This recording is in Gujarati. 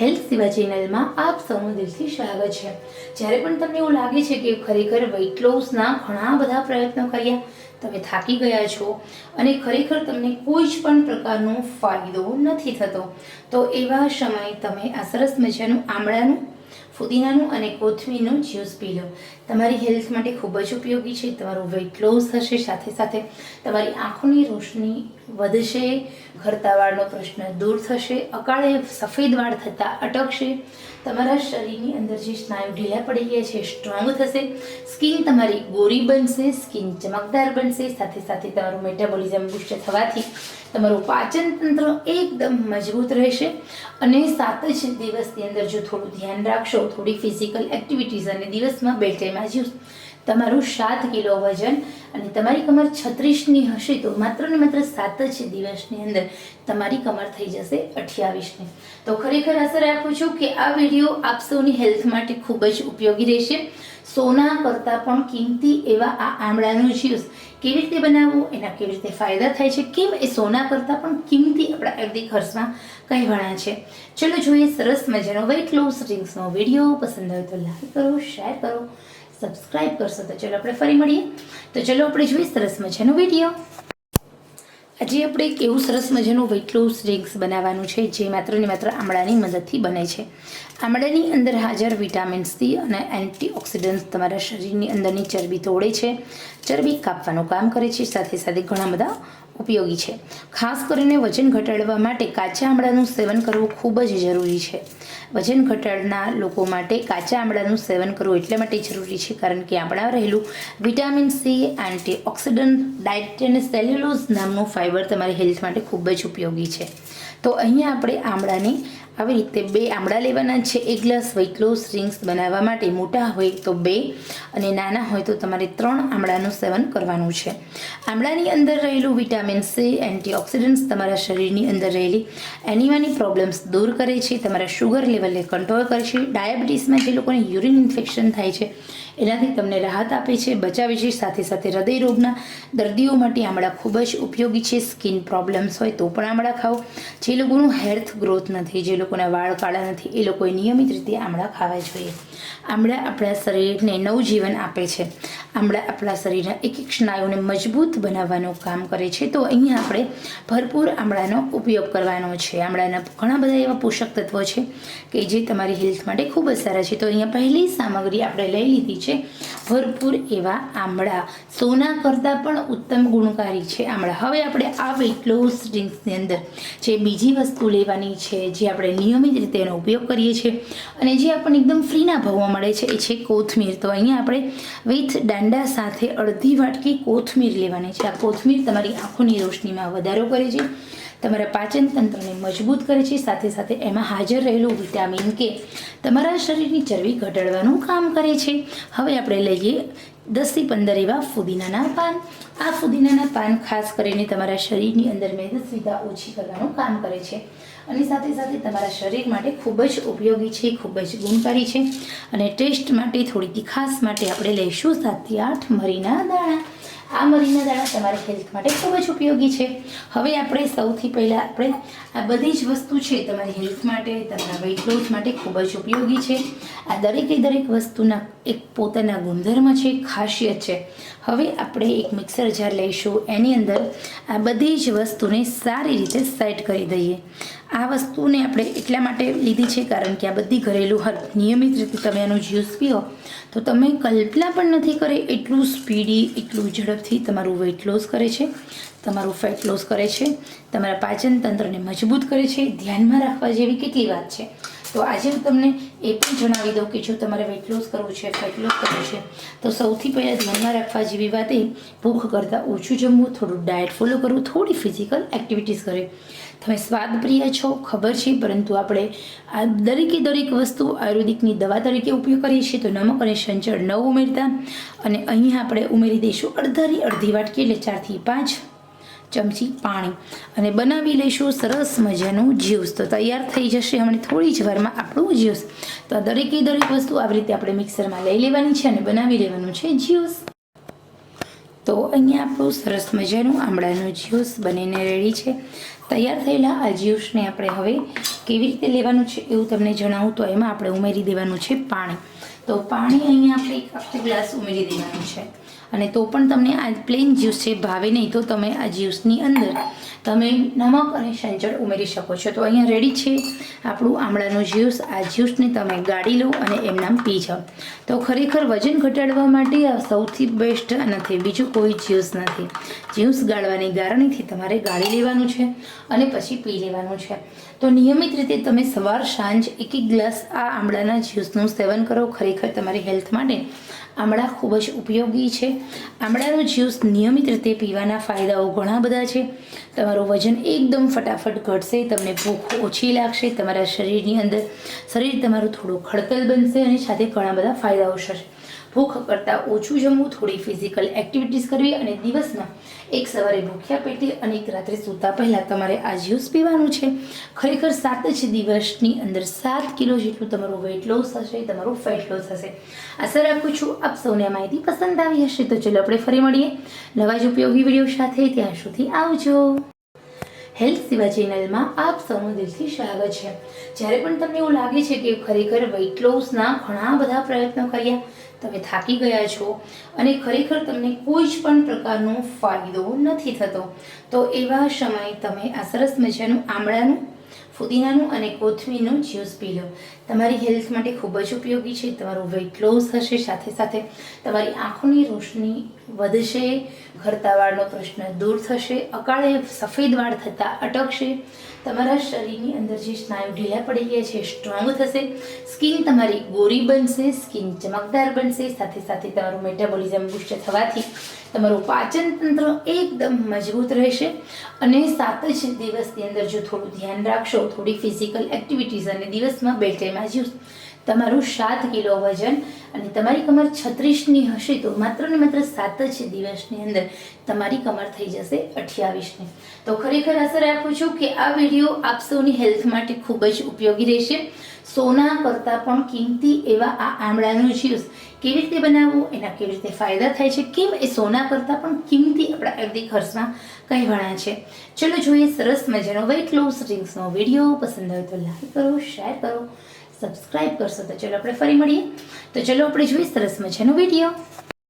હેલ્થ સેવા ચેનલમાં આપ સૌનું દિલથી સ્વાગત છે. જ્યારે પણ તમને એવું લાગે છે કે ખરેખર વેઇટ લોસના ઘણા બધા પ્રયત્નો કર્યા તમે થાકી ગયા છો અને ખરેખર તમને કોઈ જ પણ પ્રકારનો ફાયદો નથી થતો, તો એવા સમયે તમે આ સરસ મજાનું આમળાનું, ફુદીનાનું અને કોથમીરનું જ્યુસ પી લો. તમારી હેલ્થ માટે ખૂબ જ ઉપયોગી છે, તમારું વેઇટ લોસ થશે, સાથે સાથે તમારી આંખોની રોશની વધશે ઘરતા વાળનો પ્રશ્ન દૂર થશે, અકાળે સફેદ વાળ થતાં અટકશે, તમારા શરીરની અંદર જે સ્નાયુ ઢીલા પડી ગયા છે સ્ટ્રોંગ થશે સ્કિન તમારી ગોરી બનશે સ્કિન ચમકદાર બનશે સાથે સાથે તમારું મેટાબોલિઝમ બુસ્ટ થવાથી તમારું પાચન તંત્ર એકદમ મજબૂત રહેશે અને સાત જ દિવસની અંદર જો થોડું ધ્યાન રાખશો, થોડી ફિઝિકલ એક્ટિવિટીઝ અને દિવસમાં બે ટાઈમ જ્યુસ તમારું સાત કિલો વજન અને તમારી કમર છત્રીસની હશે તો માત્ર ને માત્ર સાત જ દિવસની અંદર તમારી કમર થઈ જશે અઠ્યાવીસની. તો ખરેખર આશા રાખું છું કે આ વીડિયો આપ સૌની હેલ્થ માટે ખૂબ જ ઉપયોગી રહેશે. સોના કરતાં પણ કિંમતી એવા આ આમળાનું જ્યુસ કેવી રીતે બનાવવું, એના કેવી રીતે ફાયદા થાય છે, કેમ એ સોના કરતાં પણ કિંમતી આપણા અર્ધી ખર્ચમાં કહેવાના છે. ચલો જોઈએ સરસ મજાનો વેઇટ લોસ ડ્રિંક્સનો વીડિયો. પસંદ આવે તો લાઈક કરો શેર કરો સબસ્ક્રાઇબ કરશો તો ચલો આપણે ફરી મળીએ. તો ચલો આપણે જોઈએ સરસ મજાનો વીડિયો આજે આપણે એક એવું સરસ મજાનું વેઇટ લોસ ડ્રિંક્સ બનાવવાનું છે, જે માત્ર ને માત્ર આમળાની મદદથી બને છે. આમળાની અંદર હાજર વિટામિન સી અને એન્ટીઓક્સિડન્ટ્સ તમારા શરીરની અંદરની ચરબી તોડે છે. ચરબી કાપવાનું કામ કરે છે, સાથે સાથે ઘણા બધા ઉપયોગી છે. ખાસ કરીને વજન ઘટાડવા માટે કાચા આમળાનું સેવન કરવું ખૂબ જ જરૂરી છે. વજન ઘટાડના લોકો માટે કાચા આમળાનું સેવન કરવું એટલા માટે જરૂરી છે કારણ કે આમળા રહેલું વિટામિન સી, એન્ટીઓક્સિડન્ટ ડાયટ અને સેલ્યુલોઝ નામનું ફાઇબર તમારી હેલ્થ માટે ખૂબ જ ઉપયોગી છે. તો અહીંયા આપણે આમળાની આવી રીતે બે આમળા લેવાના છે. એક ગ્લાસ વેઇટ લોસ ડ્રિંક્સ બનાવવા માટે મોટા હોય તો બે અને નાના હોય તો તમારે ત્રણ આમળાનું સેવન કરવાનું છે. આમળાની અંદર રહેલું વિટામિન સી એન્ટીઓક્સિડન્ટ્સ તમારા શરીરની અંદર રહેલી એનિમાની પ્રોબ્લેમ્સ દૂર કરે છે. તમારા શુગર લેવલને કંટ્રોલ કરે છે. ડાયાબિટીસમાં જે લોકોને યુરિન ઇન્ફેક્શન થાય છે, એનાથી તમને રાહત આપે છે, બચાવે છે. સાથે સાથે હૃદય રોગના દર્દીઓ માટે આમળા ખૂબ જ ઉપયોગી છે. સ્કિન પ્રોબ્લેમ્સ હોય તો પણ આમળા ખાઓ. જે લોકોનું હેલ્થ ગ્રોથ નથી, જે લોકોના વાળ કાળા નથી. એ લોકોએ નિયમિત રીતે આમળા ખાવા જોઈએ. આમળા આપણા શરીરને નવજીવન આપે છે. આમળા આપણા શરીરના એક એક સ્નાયુને મજબૂત બનાવવાનું કામ કરે છે. તો અહીંયા આપણે ભરપૂર આમળાનો ઉપયોગ કરવાનો છે. આમળાના ઘણા બધા એવા પોષક તત્વો છે કે જે તમારી હેલ્થ માટે ખૂબ જ સારા છે. તો અહીંયા પહેલી સામગ્રી આપણે લઈ લીધી છે ભરપૂર એવા આમળા. સોના કરતાં પણ ઉત્તમ ગુણકારી છે આમળા. હવે આપણે આ વેટ લોસ ડ્રિંક્સની અંદર જે બીજી વસ્તુ લેવાની છે, જે આપણે નિયમિત રીતે એનો ઉપયોગ કરીએ છીએ અને જે આપણને એકદમ ફ્રીના ભાવમાં મળે છે, એ છે કોથમીર. તો અહીંયા આપણે વિથ દાંડા સાથે અડધી વાટકી કોથમીર લેવાની છે. આ કોથમીર તમારી આંખોની રોશનીમાં વધારો કરે છે. તમારા પાચન તંત્રને મજબૂત કરે છે, સાથે સાથે એમાં હાજર રહેલું વિટામિન કે તમારા શરીરની ચરબી ઘટાડવાનું કામ કરે છે. હવે આપણે લઈએ દસથી પંદર એવા ફુદીનાના પાન. આ ફુદીનાના પાન ખાસ કરીને તમારા શરીરની અંદર મેદસ્વીતા ઓછી કરવાનું કામ કરે છે. અને સાથે સાથે તમારા શરીર માટે ખૂબ જ ઉપયોગી છે, ખૂબ જ ગુણકારી છે. અને ટેસ્ટ માટે થોડી તીખાસ માટે આપણે લઈશું સાતથી આઠ મરીના દાણા. આ મરીના દાણા તમારી હેલ્થ માટે ખૂબ જ ઉપયોગી છે. હવે આપણે સૌથી પહેલાં આપણે આ બધી જ વસ્તુ છે તમારી હેલ્થ માટે, તમારા વેઇટ લોસ માટે ખૂબ જ ઉપયોગી છે. આ દરેકે દરેક વસ્તુના એક પોતાના ગુણધર્મ છે, ખાસિયત છે. હવે આપણે એક મિક્સર જાર લઈશું. એની અંદર આ બધી જ વસ્તુને સારી રીતે સેટ કરી દઈએ. આ વસ્તુને આપણે એટલા માટે લીધી છે કારણ કે આ બધી ઘરેલું હર્બ નિયમિત રીતે તમે એનો જ્યુસ પીઓ, તો તમે કલ્પના પણ નથી કરે એટલું સ્પીડી, એટલું ઝડપથી તમારું વેઇટ લોસ કરે છે, તમારું ફેટ લોસ કરે છે, તમારા પાચન તંત્રને મજબૂત કરે છે. ધ્યાનમાં રાખવા જેવી કેટલી વાત છે. તો આજે હું તમને એ પણ જણાવી દઉં કે જો તમારે વેટ લોસ કરવું છે ફેટ લોસ કરવું છે, તો સૌથી પહેલાં ધ્યાનમાં રાખવા જેવી વાત એ, ભૂખ કરતાં ઓછું જમવું, થોડું ડાયટ ફોલો કરવું, થોડી ફિઝિકલ એક્ટિવિટીઝ કરે. તમે સ્વાદ પ્રિય છો, ખબર છે, પરંતુ આપણે આ દરેકે દરેક વસ્તુ આયુર્વેદિકની દવા તરીકે ઉપયોગ કરીએ છીએ, તો નમક અને સંચળ ન ઉમેરતા. અને અહીં આપણે ઉમેરી દઈશું અડધાની અડધી વાટકી એટલે ચારથી પાંચ ચમચી પાણી. અને બનાવી લઈશું સરસ મજાનું જ્યુસ તો તૈયાર થઈ જશે હમણાં થોડી જ વારમાં આપણું જ્યુસ તો આ દરેકે દરેક વસ્તુ આવી રીતે આપણે મિક્સરમાં લઈ લેવાની છે અને બનાવી લેવાનું છે જ્યુસ તો અહીંયા આપણું સરસ મજાનું આમળાનું જ્યુસ બનીને રેડી છે. તૈયાર થયેલા આ જ્યુસને આપણે હવે કેવી રીતે લેવાનું છે એવું તમને જણાવું તો એમાં આપણે ઉમેરી દેવાનું છે પાણી. તો પાણી અહીંયા આપણે એક ગ્લાસ ઉમેરી દેવાનું છે. અને તો પણ તમને આ પ્લેન જ્યુસ છે, ભાવે નહીં તો તમે આ જ્યુસની અંદર તમે નમક અને સંચળ ઉમેરી શકો છો. તો અહીંયા રેડી છે આપણું આમળાનું જ્યુસ આ જ્યુસને તમે ગાળી લો અને એમનામ પી જાઓ. તો ખરેખર વજન ઘટાડવા માટે આ સૌથી બેસ્ટ નથી બીજું કોઈ જ્યુસ નથી. જ્યુસ ગાળવાની ગારણીથી તમારે ગાળી લેવાનું છે અને પછી પી લેવાનું છે. તો નિયમિત રીતે તમે સવાર, સાંજ એક એક ગ્લાસ આ આમળાના જ્યુસનું સેવન કરો. ખરેખર તમારી હેલ્થ માટે આમળા ખૂબ જ ઉપયોગી છે. આમળાનું જ્યુસ નિયમિત રીતે પીવાના ફાયદાઓ ઘણા બધા છે. તમારું વજન એકદમ ફટાફટ ઘટશે, તમને ભૂખ ઓછી લાગશે, તમારા શરીરની અંદર શરીર તમારું થોડું ખડતલ બનશે અને સાથે ઘણા બધા ફાયદાઓ થશે. ભૂખ કરતાં ઓછું જમવું, થોડી ફિઝિકલ એક્ટિવિટીઝ કરવી અને દિવસમાં એક સવારે ભૂખ્યા પેટે અને એક રાત્રે સૂતા પહેલાં તમારે આ જ્યુસ પીવાનું છે. ખરેખર સાત જ દિવસની અંદર સાત કિલો જેટલું તમારું વેઇટ લોસ થશે, તમારું ફેટ લોસ થશે. આશા રાખું છું આપ સૌને આ માહિતી પસંદ આવી હશે. તો ચલો આપણે ફરી મળીએ નવા જ ઉપયોગી વીડિયો સાથે. ત્યાં સુધી આવજો. હેલ્થ સેવા ચેનલમાં આપ સૌનું દિલથી સ્વાગત છે. જ્યારે પણ તમને એવું લાગે છે કે ખરેખર વેઇટ લોસના ઘણા બધા પ્રયત્નો કર્યા તમે થાકી ગયા છો અને ખરેખર તમને કોઈ જ પણ પ્રકારનો ફાયદો નથી થતો. તો એવા સમયે તમે આ સરસ મજાનું આમળાનું ફુદીનાનું અને કોથમીરનું જ્યુસ પી લો. તમારી હેલ્થ માટે ખૂબ જ ઉપયોગી છે. તમારું વેઇટ લોસ થશે. સાથે સાથે તમારી આંખોની રોશની વધશે. ઘરતા વાળનો પ્રશ્ન દૂર થશે. અકાળે સફેદ વાળ થતાં અટકશે. તમારા શરીરની અંદર જે સ્નાયુ ઢીલા પડી ગયા છે, સ્ટ્રોંગ થશે. સ્કિન તમારી ગોરી બનશે. સ્કિન ચમકદાર બનશે. સાથે સાથે તમારું મેટાબોલિઝમ બુસ્ટ થવાથી તમારું પાચન તંત્ર એકદમ મજબૂત રહેશે. અને સાત જ દિવસની અંદર જો થોડું ધ્યાન રાખશો થોડી ફિઝિકલ એક્ટિવિટીઝ અને દિવસમાં બે ટાઈમ આ જ્યુસ. તમારું સાત કિલો વજન અને તમારી કમર છત્રીસની હશે તો માત્ર ને માત્ર સાત જ દિવસની અંદર તમારી કમર થઈ જશે અઠ્યાવીસની. તો ખરેખર આશા રાખું છું કે આ વીડિયો આપ સૌની હેલ્થ માટે ખૂબ જ ઉપયોગી રહેશે. સોના કરતાં પણ કિંમતી એવા આ આમળાનું જ્યુસ કેવી રીતે બનાવવું, એના કેવી રીતે ફાયદા થાય છે, કેમ એ સોના કરતાં પણ કિંમતી આપણા અર્ધી ખર્ચમાં કહેવાના છે. ચલો જોઈએ સરસ મજાનો વેઇટ લોસ ડ્રિંક્સનો વીડિયો પસંદ આવે તો લાઈક કરો શેર કરો સબસ્ક્રાઈબ કરશો તો ચલો આપણે ફરી મળીએ. તો ચલો આપણે જોઈએ સરસ મજાનો વીડિયો